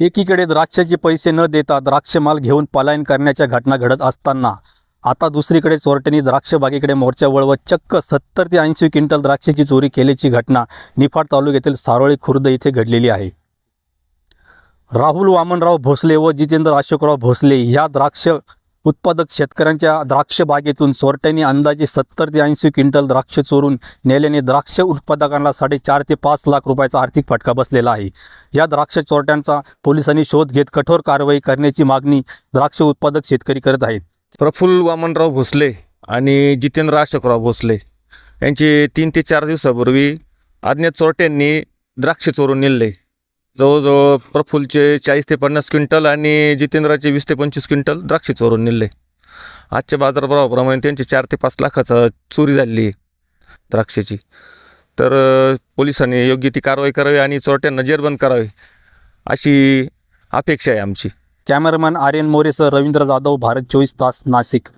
एकीकडे द्राक्षाचे पैसे न देता द्राक्ष माल घेऊन पलायन करण्याच्या घटना घडत असताना आता दुसरीकडे चोरट्यांनी द्राक्ष बागेकडे मोर्चा वळवत चक्क सत्तर ते ऐंशी क्विंटल द्राक्षाची चोरी केल्याची घटना निफाड तालुक्यातील सारोळी खुर्द येथे घडलेली आहे. राहुल वामनराव भोसले व जितेंद्र अशोकराव भोसले ह्या द्राक्ष उत्पादक शेतकऱ्यांच्या द्राक्ष बागेतून चोरट्यांनी अंदाजे सत्तर ते ऐंशी क्विंटल द्राक्ष चोरून नेल्याने द्राक्ष उत्पादकांना साडेचार ते पाच लाख रुपयाचा आर्थिक फटका बसलेला आहे. या द्राक्ष चोरट्यांचा पोलिसांनी शोध घेत कठोर कारवाई करण्याची मागणी द्राक्ष उत्पादक शेतकरी करत आहेत. प्रफुल्ल वामनराव भोसले आणि जितेंद्र अशोकराव भोसले यांचे तीन ते चार दिवसापूर्वी अज्ञात चोरट्यांनी द्राक्ष चोरून नेले. जवळजवळ प्रफुल्लचे चाळीस ते पन्नास क्विंटल आणि जितेंद्राचे वीस ते पंचवीस क्विंटल द्राक्ष चोरून नेले आजच्या बाजारभावाप्रमाणे त्यांची चार ते पाच लाखाचा चोरी झालेली आहे द्राक्षाची. तर पोलिसांनी योग्य ती कारवाई करावी आणि चोरट्यांना जेरबंद करावी अशी अपेक्षा आहे आमची. कॅमेरामॅन आर्यन मोरेसह रवींद्र जाधव भारत चोवीस तास नाशिक.